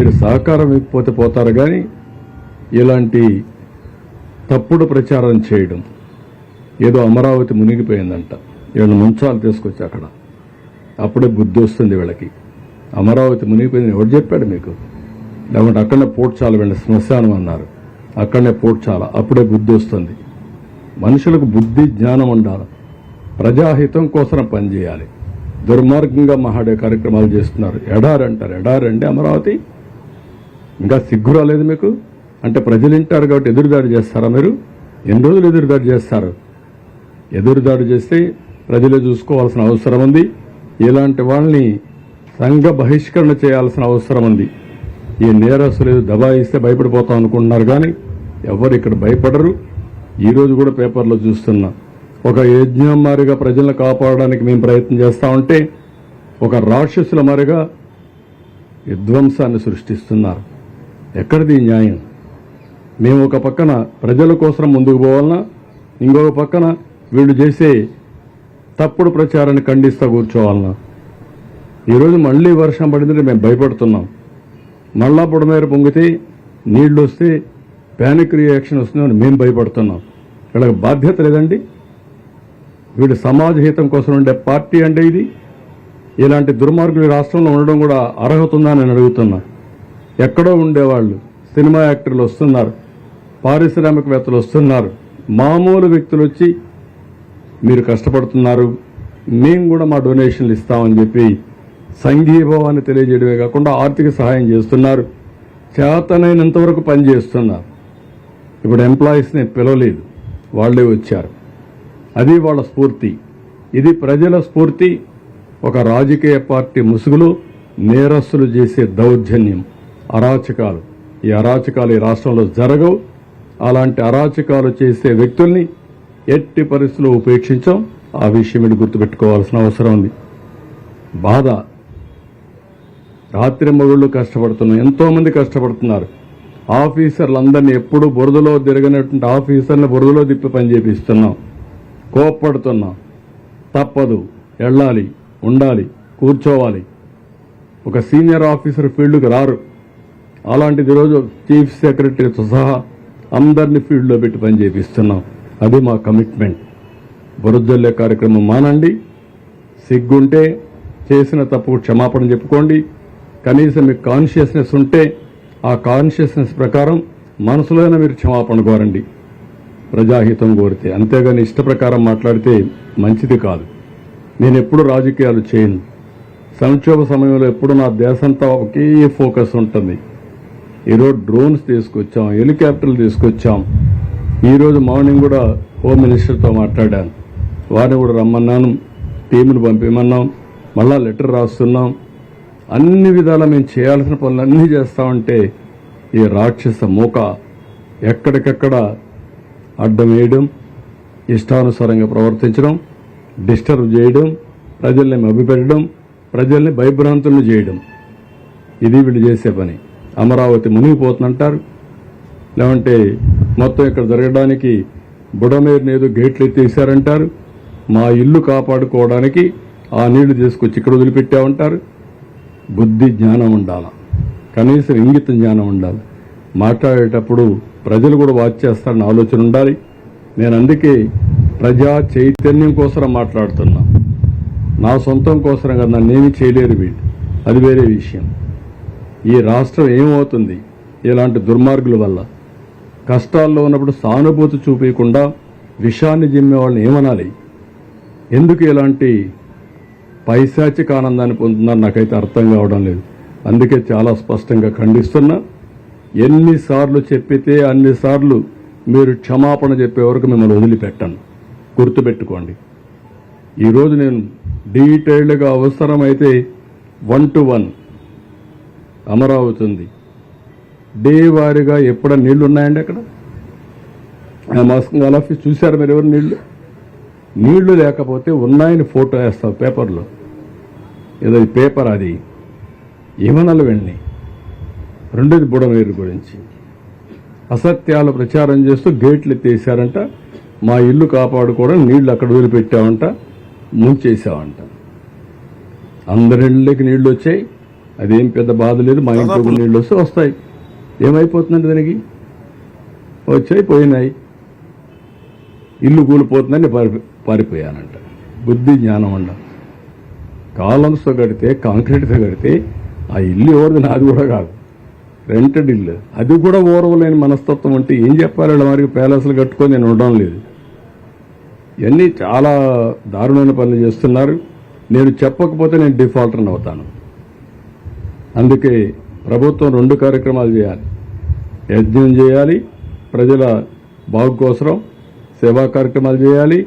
మీరు సహకారం ఇవ్వకపోతే పోతారు కానీ ఇలాంటి తప్పుడు ప్రచారం చేయడం. ఏదో అమరావతి మునిగిపోయిందంట. వీళ్ళని ముంచాలు తీసుకొచ్చి అక్కడ. అప్పుడే బుద్ధి వస్తుంది వీళ్ళకి. అమరావతి మునిగిపోయింది ఎవరు చెప్పాడు మీకు? లేకుంటే అక్కడనే పోడ్చాల వెళ్ళి శ్మశానం అన్నారు. అక్కడనే పోడ్చాల? అప్పుడే బుద్ధి వస్తుంది. మనుషులకు బుద్ధి జ్ఞానం ఉండాలి. ప్రజాహితం కోసం పనిచేయాలి దుర్మార్గంగా మహాడే కార్యక్రమాలు చేస్తున్నారు. ఎడారంటారు. ఎడారండి అమరావతి? ఇంకా సిగ్గు రాలేదు మీకు? అంటే ప్రజలు వింటారు కాబట్టి ఎదురుదాడి చేస్తారా మీరు? ఎన్ని రోజులు ఎదురుదాడి చేస్తారు? ఎదురుదాడి చేస్తే ప్రజలే చూసుకోవాల్సిన అవసరం ఉంది. ఇలాంటి వాళ్ళని సంఘ బహిష్కరణ చేయాల్సిన అవసరం ఉంది. ఈ నేరస్తులు ఏదో దబాయిస్తే భయపడిపోతాం అనుకుంటున్నారు కానీ ఎవరు ఇక్కడ భయపడరు. ఈరోజు కూడా పేపర్లో చూస్తున్నా. ఒక యజ్ఞం మారిగా ప్రజలను కాపాడడానికి మేము ప్రయత్నం చేస్తా ఉంటే ఒక రాక్షసుల మారిగా విధ్వంసాన్ని సృష్టిస్తున్నారు. ఎక్కడిది న్యాయం? మేము ఒక పక్కన ప్రజల కోసం ముందుకు పోవాలన్నా ఇంకొక పక్కన వీళ్ళు చేసే తప్పుడు ప్రచారాన్ని ఖండిస్తూ కూర్చోవాలన్నా. ఈరోజు మళ్ళీ వర్షం పడిందంటే మేము భయపడుతున్నాం. మళ్ళా పొడమేర పొంగితే నీళ్ళు వస్తే ప్యానిక్ రియాక్షన్ వస్తుందని మేము భయపడుతున్నాం. వీళ్ళకి బాధ్యత లేదండి. వీడు సమాజ హితం కోసం ఉండే పార్టీ అంటే ఇది. ఇలాంటి దుర్మార్గులు ఈ రాష్ట్రంలో ఉండడం కూడా అర్హత ఉందా నేను అడుగుతున్నా. ఎక్కడో ఉండేవాళ్ళు సినిమా యాక్టర్లు వస్తున్నారు పారిశ్రామికవేత్తలు వస్తున్నారు. మామూలు వ్యక్తులు వచ్చి మీరు కష్టపడుతున్నారు మేము కూడా మా డొనేషన్లు ఇస్తామని చెప్పి సంఘీభావాన్ని తెలియజేయడమే కాకుండా ఆర్థిక సహాయం చేస్తున్నారు. చేతనైనంత వరకు పనిచేస్తున్నారు ఇప్పుడు ఎంప్లాయీస్ని పిలవలేదు వాళ్ళే వచ్చారు. అది వాళ్ళ స్ఫూర్తి. ఇది ప్రజల స్ఫూర్తి. ఒక రాజకీయ పార్టీ ముసుగులో నేరస్తులు చేసే దౌర్జన్యం. అరాచకాలు. ఈ అరాచకాలు ఈ రాష్ట్రంలో జరగవు. అలాంటి అరాచకాలు చేసే వ్యక్తుల్ని ఎట్టి పరిస్థితుల్లో ఉపేక్షించాం. ఆ విషయం మీరు గుర్తుపెట్టుకోవాల్సిన అవసరం ఉంది. బాధ. రాత్రి మగుళ్ళు కష్టపడుతున్నాం ఎంతోమంది కష్టపడుతున్నారు. ఆఫీసర్లందరినీ ఎప్పుడు బురదలో తిరగనటువంటి ఆఫీసర్ని బురదలో తిప్పి పని చేపిస్తున్నాం. కోప్పడుతున్నాం. తప్పదు. వెళ్ళాలి ఉండాలి కూర్చోవాలి. ఒక సీనియర్ ఆఫీసర్ ఫీల్డ్కి రారు. అలాంటిది ఈరోజు చీఫ్ సెక్రటరీతో సహా అందరినీ ఫీల్డ్లో పెట్టి పని చేపిస్తున్నాం అది మా కమిట్మెంట్. బురదల్లే కార్యక్రమం మానండి. సిగ్గుంటే చేసిన తప్పు క్షమాపణ చెప్పుకోండి. కనీసం మీకు కాన్షియస్నెస్ ఉంటే ఆ కాన్షియస్నెస్ ప్రకారం మనసులోనే మీరు క్షమాపణ కోరండి. ప్రజాహితం కోరితే అంతేగాని ఇష్ట ప్రకారం మాట్లాడితే మంచిది కాదు. నేను ఎప్పుడు రాజకీయాలు చేయను. సంక్షోభ సమయంలో ఎప్పుడు నా దేశంతా ఒకే ఫోకస్ ఉంటుంది. ఈరోజు డ్రోన్స్ తీసుకొచ్చాం హెలికాప్టర్లు తీసుకొచ్చాం. ఈరోజు మార్నింగ్ కూడా హోమ్ మినిస్టర్తో మాట్లాడాను. వారిని కూడా రమ్మన్నాను టీమును పంపిమన్నాం మళ్ళా లెటర్ రాస్తున్నాం. అన్ని విధాలా మేము చేయాల్సిన పనులన్నీ చేస్తామంటే ఈ రాక్షస మూక ఎక్కడికెక్కడ అడ్డం వేయడం ఇష్టానుసారంగా ప్రవర్తించడం డిస్టర్బ్ చేయడం ప్రజల్ని మభ్యపెట్టడం ప్రజల్ని భయభ్రాంతులను చేయడం. ఇది వీళ్ళు చేసే పని. అమరావతి మునిగిపోతుందంటారు? లేదంటే మొత్తం ఇక్కడ జరగడానికి బుడమేరుని ఏదో గేట్లు ఎత్తేసారంటారు మా ఇల్లు కాపాడుకోవడానికి ఆ నీళ్ళు తీసుకొచ్చి ఇక్కడ వదిలిపెట్టామంటారు బుద్ధి జ్ఞానం ఉండాల. కనీసం ఇంగిత జ్ఞానం ఉండాలి. మాట్లాడేటప్పుడు ప్రజలు కూడా వాచ్ చేస్తారని ఆలోచన ఉండాలి. నేను అందుకే ప్రజా చైతన్యం కోసం మాట్లాడుతున్నా. నా సొంతం కోసం కదా నన్నేమీ చేయలేరు వీళ్ళు. అది వేరే విషయం. ఈ రాష్ట్రం ఏమవుతుంది? ఇలాంటి దుర్మార్గుల వల్ల. కష్టాల్లో ఉన్నప్పుడు సానుభూతి చూపించకుండా విషాన్ని జిమ్మే వాళ్ళని ఏమనాలి? ఎందుకు ఇలాంటి పైశాచిక ఆనందాన్ని పొందుతున్నారు? నాకైతే అర్థం కావడం లేదు. అందుకే చాలా స్పష్టంగా ఖండిస్తున్నా. ఎన్నిసార్లు చెప్పితే అన్నిసార్లు మీరు క్షమాపణ చెప్పే వరకు మిమ్మల్ని వదిలిపెట్టాను. గుర్తుపెట్టుకోండి. ఈరోజు నేను డీటెయిల్డ్గా అవసరమైతే వన్ టు వన్ అమరావతి ఉంది డే వారీగా ఎప్పుడ నీళ్ళు ఉన్నాయండి అక్కడ? ఆ మాస్క్ ఆఫీస్ చూశారు మీరు ఎవరు నీళ్ళు? నీళ్ళు లేకపోతే ఉన్నాయని ఫోటో వేస్తావు పేపర్లో. ఏదో పేపర్ అది. ఏమనాలి వెళ్ళి రెండోది బుడమేరు గురించి. అసత్యాలు ప్రచారం చేస్తూ గేట్లు ఎత్తేసారంట మా ఇల్లు కాపాడుకోవడం నీళ్ళు అక్కడ వదిలిపెట్టామంట ముంచేసామంట అందరిళ్ళకి నీళ్ళు వచ్చాయి. అదేం పెద్ద బాధ లేదు మా ఇంట్లో నీళ్ళు వస్తే వస్తాయి. ఏమైపోతుందండి దానికి? వచ్చాయి పోయినాయి. ఇల్లు కూలిపోతుందని పారి పారిపోయానంట. బుద్ధి జ్ఞానం అండ కాలమ్స్తో కడితే కాంక్రీట్తో కడితే ఆ ఇల్లు ఎవరిది? నాది కూడా కాదు. రెంటెడ్ ఇల్లు అది కూడా ఓరవలేని మనస్తత్వం అంటే ఏం చెప్పాలి వీళ్ళ మరి ప్యాలెస్లు కట్టుకొని నేను ఉండడం లేదు. ఇవన్నీ చాలా దారుణమైన పనులు చేస్తున్నారు. నేను చెప్పకపోతే నేను డిఫాల్టర్ని అవుతాను. అందుకే ప్రభుత్వం రెండు కార్యక్రమాలు చేయాలి. యజ్ఞం చేయాలి ప్రజల బాగు కోసరం సేవా కార్యక్రమాలు చేయాలి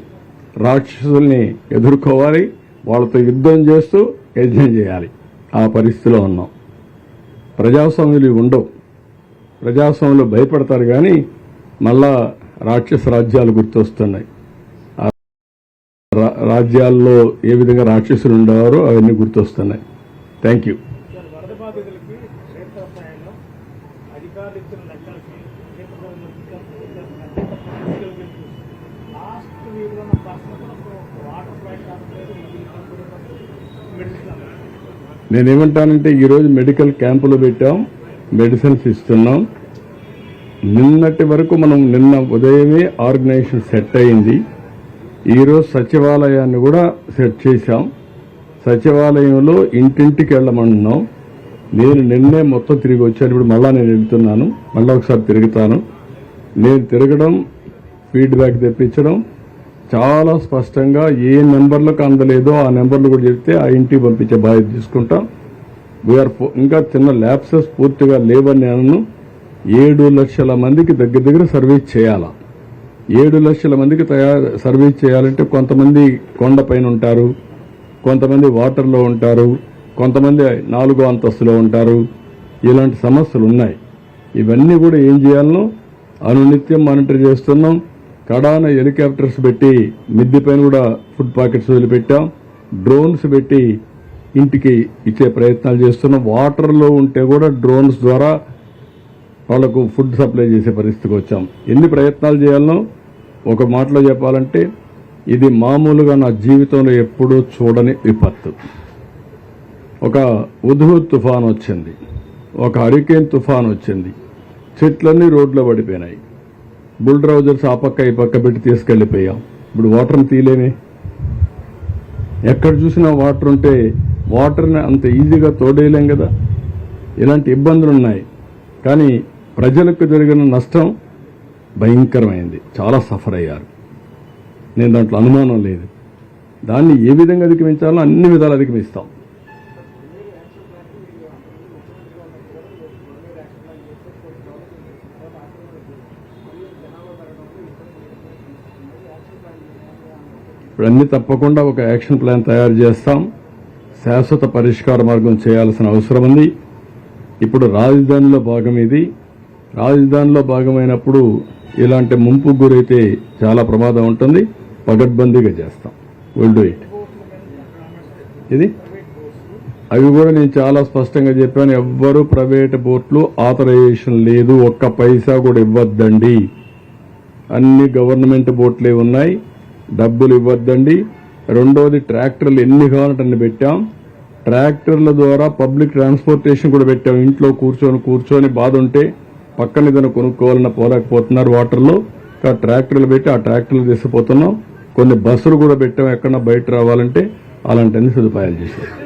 రాక్షసుల్ని ఎదుర్కోవాలి వాళ్ళతో యుద్ధం చేస్తూ యజ్ఞం చేయాలి. ఆ పరిస్థితిలో ఉన్నాం. ప్రజాస్వామ్యులు ఇవి ఉండవు. ప్రజాస్వామ్యులు భయపడతారు కానీ మళ్ళా రాక్షస రాజ్యాలు గుర్తొస్తున్నాయి. రా- రాజ్యాల్లో ఏ విధంగా రాక్షసులు ఉండేవారో అవన్నీ గుర్తొస్తున్నాయి. Thank you. నేనేమంటానంటే ఈరోజు మెడికల్ క్యాంపులు పెట్టాం మెడిసిన్స్ ఇస్తున్నాం. నిన్నటి వరకు మనం నిన్న ఉదయమే ఆర్గనైజేషన్ సెట్ అయింది. ఈరోజు సచివాలయాన్ని కూడా సెట్ చేశాం. సచివాలయంలో ఇంటింటికి వెళ్ళమంటున్నాం నేను నిన్నే మొత్తం తిరిగి వచ్చాను. ఇప్పుడు మళ్ళా నేను వెళ్తున్నాను. మళ్ళీ ఒకసారి తిరుగుతాను. నేను తిరగడం ఫీడ్బ్యాక్ తెప్పించడం చాలా స్పష్టంగా ఏ నెంబర్లకు అందలేదో ఆ నెంబర్లు కూడా చెప్తే ఆ ఇంటికి పంపించే బాధ్యత తీసుకుంటాం. వీఆర్ ఇంకా చిన్న ల్యాబ్సెస్ పూర్తిగా లేవని నేను ఏడు లక్షల మందికి దగ్గర దగ్గర సర్వీస్ చేయాలా. ఏడు లక్షల మందికి తయారు సర్వీస్ చేయాలంటే కొంతమంది కొండపైన ఉంటారు కొంతమంది వాటర్లో ఉంటారు కొంతమంది నాలుగో అంతస్తులో ఉంటారు. ఇలాంటి సమస్యలు ఉన్నాయి. ఇవన్నీ కూడా ఏం చేయాలనో అనునిత్యం మానిటర్ చేస్తున్నాం. కడాన హెలికాప్టర్స్ పెట్టి మిద్ది పైన కూడా ఫుడ్ ప్యాకెట్స్ వదిలిపెట్టాం. డ్రోన్స్ పెట్టి ఇంటికి ఇచ్చే ప్రయత్నాలు చేస్తున్నాం. వాటర్లో ఉంటే కూడా డ్రోన్స్ ద్వారా వాళ్ళకు ఫుడ్ సప్లై చేసే పరిస్థితికి వచ్చాం. ఎన్ని ప్రయత్నాలు చేయాలనో ఒక మాటలో చెప్పాలంటే ఇది మామూలుగా నా జీవితంలో ఎప్పుడూ చూడని విపత్తు. ఒక ఉధు తుఫాన్ వచ్చింది. ఒక హరికేన్ తుఫాన్ వచ్చింది. చెట్లన్నీ రోడ్లో పడిపోయినాయి. బుల్డ్రౌజర్స్ ఆ పక్క ఈ పక్క పెట్టి తీసుకెళ్ళిపోయాం. ఇప్పుడు వాటర్ని తీయలేమే. ఎక్కడ చూసినా వాటర్ ఉంటే వాటర్ని అంత ఈజీగా తోడేయలేం కదా. ఇలాంటి ఇబ్బందులు ఉన్నాయి. కానీ ప్రజలకు జరిగిన నష్టం భయంకరమైంది. చాలా సఫర్ అయ్యారు. నేను దాంట్లో అనుమానం లేదు. దాన్ని ఏ విధంగా అధిగమించాలో అన్ని విధాలు అధిగమిస్తాం. ఇప్పుడు తప్పకుండా ఒక యాక్షన్ ప్లాన్ తయారు చేస్తాం. శాశ్వత పరిష్కార మార్గం చేయాల్సిన అవసరం ఉంది. ఇప్పుడు రాజధానిలో భాగం ఇది. రాజధానిలో భాగమైనప్పుడు ఇలాంటి ముంపు గురైతే చాలా ప్రమాదం ఉంటుంది. పగడ్బందీగా చేస్తాం. విల్ డూ ఇట్ ఇది? అవి కూడా నేను చాలా స్పష్టంగా చెప్పాను. ఎవ్వరు ప్రైవేట్ బోట్లు ఆథరైజేషన్ లేదు. ఒక్క పైసా కూడా ఇవ్వద్దండి. అన్ని గవర్నమెంట్ బోట్లే ఉన్నాయి. డబ్బులు ఇవ్వద్దండి. రెండోది ట్రాక్టర్లు ఎన్ని కావాలంటే పెట్టాం. ట్రాక్టర్ల ద్వారా పబ్లిక్ ట్రాన్స్పోర్టేషన్ కూడా పెట్టాం. ఇంట్లో కూర్చొని కూర్చొని బాధ ఉంటే పక్కన ఏదైనా కొనుక్కోవాలన్న పోలేకపోతున్నారు వాటర్లో. ఆ ట్రాక్టర్లు పెట్టి ఆ ట్రాక్టర్లు తీసుకుపోతున్నాం. కొన్ని బస్సులు కూడా పెట్టాం ఎక్కడన్నా బయట రావాలంటే అలాంటి అన్ని సదుపాయాలు చేశారు